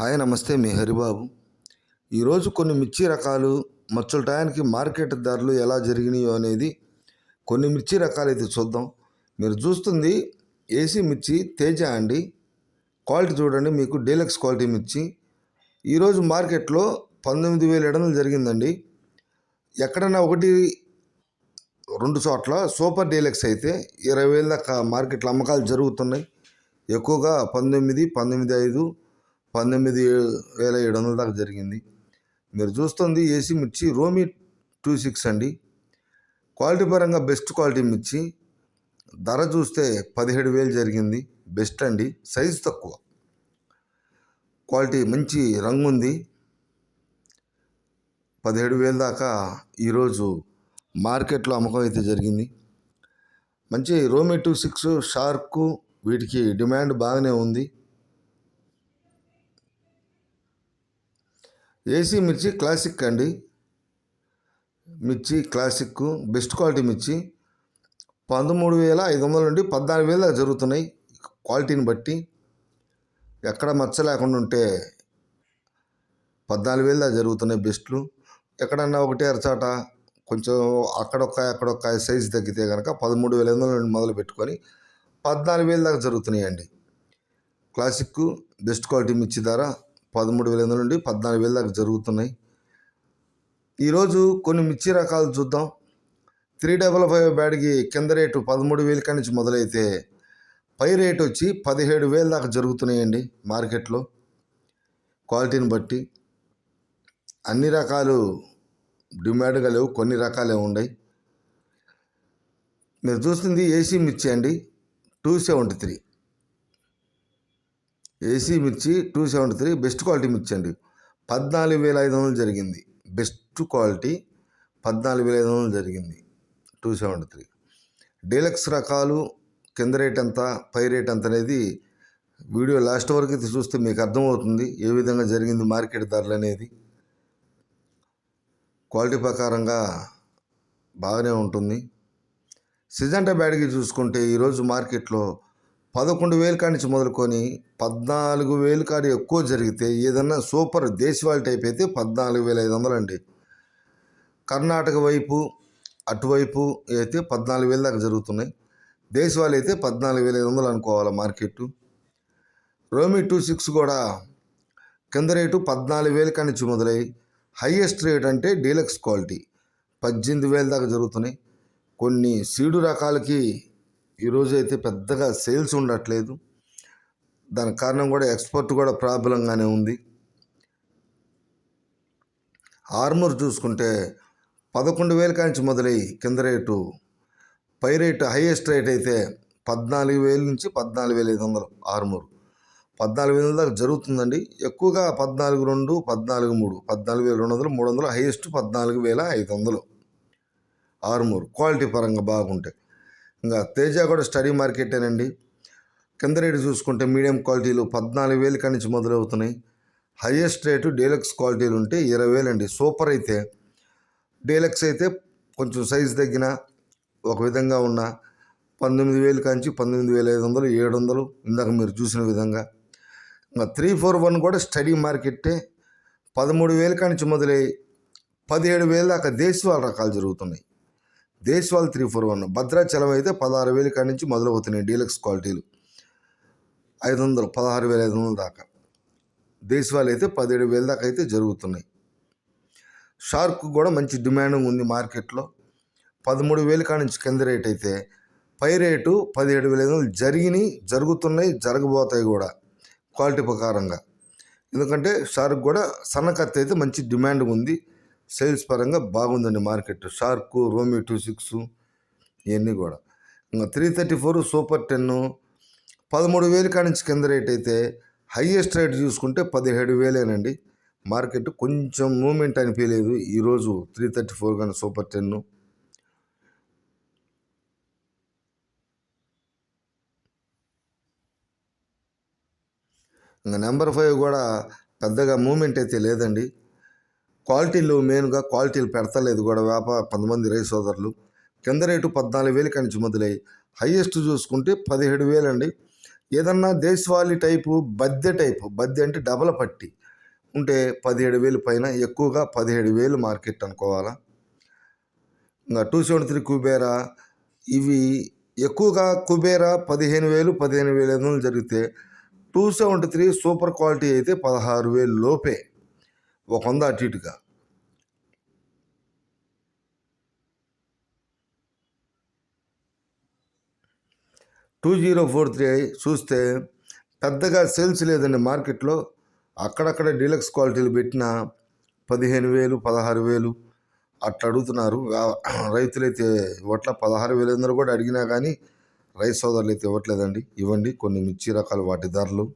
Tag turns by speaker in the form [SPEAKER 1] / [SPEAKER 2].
[SPEAKER 1] Hi నమస్తే మీ హరిబాబు. ఈరోజు కొన్ని మిర్చి రకాలు మచ్చల టయానికి మార్కెట్ ధరలు ఎలా జరిగినాయో అనేది కొన్ని మిర్చి రకాలు అయితే చూద్దాం. మీరు చూస్తుంది ఏసీ మిర్చి తేజ అండి. క్వాలిటీ చూడండి మీకు డీలక్స్ క్వాలిటీ మిర్చి. ఈరోజు మార్కెట్లో పంతొమ్మిది వేల ఎడనలు జరిగిందండి. ఎక్కడైనా ఒకటి రెండు చోట్ల సూపర్ డీలక్స్ అయితే ఇరవై వేల దాకా మార్కెట్లో అమ్మకాలు జరుగుతున్నాయి. ఎక్కువగా పంతొమ్మిది పంతొమ్మిది ఐదు పంతొమ్మిది వేల ఏడు వందల దాకా జరిగింది. మీరు చూస్తుంది ఏసీ మిర్చి రోమి టూ సిక్స్ అండి. క్వాలిటీ పరంగా బెస్ట్ క్వాలిటీ మిర్చి. ధర చూస్తే పదిహేడు వేలు జరిగింది. బెస్ట్ అండి. సైజు తక్కువ. క్వాలిటీ మంచి రంగు ఉంది. పదిహేడు వేలు దాకా ఈరోజు మార్కెట్లో అమ్మకం అయితే జరిగింది. మంచి రోమి టూ సిక్స్ షార్క్ వీటికి డిమాండ్ బాగానే ఉంది. ఏసీ మిర్చి క్లాసిక్ అండి. మిర్చి క్లాసిక్ బెస్ట్ క్వాలిటీ మిర్చి. పదమూడు వేల ఐదు వందల నుండి పద్నాలుగు వేల దాకా జరుగుతున్నాయి క్వాలిటీని బట్టి. ఎక్కడ మచ్చ లేకుండా ఉంటే పద్నాలుగు వేలు దాకా జరుగుతున్నాయి బెస్ట్లు. ఎక్కడన్నా ఒకటి అరచాట కొంచెం అక్కడొక్క అక్కడొక్క సైజు తగ్గితే కనుక పదమూడు వేల ఎనిమిది వందల నుండి మొదలు పెట్టుకొని పద్నాలుగు వేల దాకా జరుగుతున్నాయండి. క్లాసిక్ బెస్ట్ క్వాలిటీ మిర్చి ధర పదమూడు వేల నుండి పద్నాలుగు వేల దాకా జరుగుతున్నాయి. ఈరోజు కొన్ని మిర్చి రకాలు చూద్దాం. త్రీ డబల్ ఫైవ్ బ్యాడ్కి కింద రేటు పదమూడు వేల కాడి నుంచి మొదలైతే పై రేట్ వచ్చి పదిహేడు వేల దాకా జరుగుతున్నాయండి మార్కెట్లో. క్వాలిటీని బట్టి అన్ని రకాలు డిమాండ్గా లేవు కొన్ని రకాలే ఉన్నాయి. మీరు చూస్తుంది ఏసీ మిర్చి అండి టూ సెవెంటీ త్రీ. ఏసీ మిర్చి two seventy three best quality మిర్చి అండి. పద్నాలుగు వేల ఐదు వందలు జరిగింది. బెస్ట్ క్వాలిటీ పద్నాలుగు వేల ఐదు వందలు జరిగింది టూ సెవెంటీ త్రీ. డీలక్స్ రకాలు కింద రేట్ ఎంత పై రేట్ ఎంత అనేది వీడియో లాస్ట్ వరకు అయితే చూస్తే మీకు అర్థమవుతుంది ఏ విధంగా జరిగింది మార్కెట్ ధరలు అనేది. క్వాలిటీ ప్రకారంగా బాగానే ఉంటుంది. సిజంటా బ్యాడ్కి చూసుకుంటే ఈరోజు మార్కెట్లో పదకొండు వేల కాడి మొదలుకొని పద్నాలుగు వేలు కాడి ఎక్కువ జరిగితే ఏదన్నా సూపర్ దేశవాళీ టైప్ అయితే పద్నాలుగు వేల ఐదు వందలు అండి. కర్ణాటక వైపు అటువైపు అయితే పద్నాలుగు వేల దాకా జరుగుతున్నాయి. దేశవాళీ అయితే పద్నాలుగు వేల ఐదు వందలు అనుకోవాలి మార్కెట్ రోమి టూ సిక్స్ కూడా కింద రేటు పద్నాలుగు వేల కానించి మొదలై హైయెస్ట్ రేట్ అంటే డీలక్స్ క్వాలిటీ పద్దెనిమిది వేల దాకా జరుగుతున్నాయి. కొన్ని సీడు రకాలకి ఈరోజు అయితే పెద్దగా సేల్స్ ఉండట్లేదు. దానికి కారణం కూడా ఎక్స్పోర్ట్ కూడా ప్రాబ్లంగానే ఉంది. ఆర్మూర్ చూసుకుంటే పదకొండు వేల కాంచి మొదలై కింద రేటు పై రేటు హైయెస్ట్ రేట్ అయితే పద్నాలుగు వేల నుంచి పద్నాలుగు వేల ఐదు వందలు ఆర్మూర్. పద్నాలుగు వేల దాకా జరుగుతుందండి. ఎక్కువగా పద్నాలుగు రెండు పద్నాలుగు మూడు పద్నాలుగు వేల రెండు వందలు మూడు వందలు హైయెస్ట్ పద్నాలుగు వేల ఐదు వందలు. ఆర్మూర్ క్వాలిటీ పరంగా బాగుంటాయి ఇంకా తేజ కూడా స్టడీ మార్కెటేనండి. కింద రేటు చూసుకుంటే మీడియం క్వాలిటీలు పద్నాలుగు వేలు కాడి నుంచి మొదలవుతున్నాయి. హైయెస్ట్ రేటు డీలక్స్ క్వాలిటీలు ఉంటే ఇరవై వేలు అండి సూపర్ అయితే. డీలక్స్ అయితే కొంచెం సైజ్ తగ్గిన ఒక విధంగా ఉన్న పంతొమ్మిది వేలు కాంచి పంతొమ్మిది వేల ఐదు వందలు ఏడు వందలు ఇందాక మీరు చూసిన విధంగా. ఇంకా త్రీ ఫోర్ వన్ కూడా స్టడీ మార్కెట్టే పదమూడు వేల కానించి మొదలై పదిహేడు వేల దాకా దేశవాళ రకాలు జరుగుతున్నాయి. దేశవాల్ త్రీ ఫోర్ వన్. భద్రాచలం అయితే పదహారు వేల కాడి నుంచి మొదలవుతున్నాయి డీలక్స్ క్వాలిటీలు. ఐదు వందలు పదహారు వేల ఐదు వందల దాకా. దేశవాళీ అయితే పదిహేడు వేల దాకా అయితే జరుగుతున్నాయి. షార్క్ కూడా మంచి డిమాండ్ ఉంది మార్కెట్లో. పదమూడు వేల కాడి నుంచి కింద రేట్ అయితే పై రేటు పదిహేడు వేల ఐదు వందలు జరిగినాయి జరుగుతున్నాయి జరగబోతాయి కూడా క్వాలిటీ ప్రకారంగా. ఎందుకంటే షార్క్ కూడా సన్నకత్తి అయితే మంచి డిమాండ్ ఉంది. సేల్స్ పరంగా బాగుందండి మార్కెట్. షార్క్ రోమి టూ సిక్స్ ఇవన్నీ కూడా. ఇంకా three thirty four super ten పదమూడు వేలు కాడి నుంచి కింద రేట్ అయితే హయ్యెస్ట్ రేట్ చూసుకుంటే పదిహేడు వేలేనండి. మార్కెట్ కొంచెం మూమెంట్ అనిపించలేదు ఈరోజు త్రీ థర్టీ ఫోర్ కానీ సూపర్ టెన్. ఇంకా నెంబర్ ఫైవ్ కూడా పెద్దగా మూమెంట్ అయితే లేదండి. క్వాలిటీలు మెయిన్గా క్వాలిటీలు పెడతలేదు కూడా వేప కొంతమంది రైతు సోదరులు. కింద రేటు పద్నాలుగు వేలు కనిచి మొదలై హయ్యెస్ట్ చూసుకుంటే పదిహేడు వేలు అండి ఏదన్నా దేశవాళీ టైపు బద్దె టైపు బద్దె అంటే డబల పట్టి ఉంటే పదిహేడు వేలు పైన ఎక్కువగా పదిహేడు వేలు మార్కెట్ అనుకోవాలా? ఇంకా టూ సెవెంటీ త్రీ కుబేరా ఇవి ఎక్కువగా కుబేరా పదిహేను వేలు పదిహేను వేలు ఐదు వందలు జరిగితే two seventy three super quality అయితే పదహారు వేలు లోపే. ఒక వంద అటు ఇటుగా. టూ జీరో ఫోర్ త్రీ చూస్తే పెద్దగా సేల్స్ లేదండి మార్కెట్లో. అక్కడక్కడ డీలక్స్ క్వాలిటీలు పెట్టిన పదిహేను వేలు పదహారు వేలు అట్లా అడుగుతున్నారు. రైతులైతే ఇవ్వట్ల పదహారు వేలు అందరూ కూడా అడిగినా కానీ రైతు సోదరులు అయితే ఇవ్వట్లేదండి. ఇవ్వండి కొన్ని మిర్చి రకాలు వాటి ధరలు.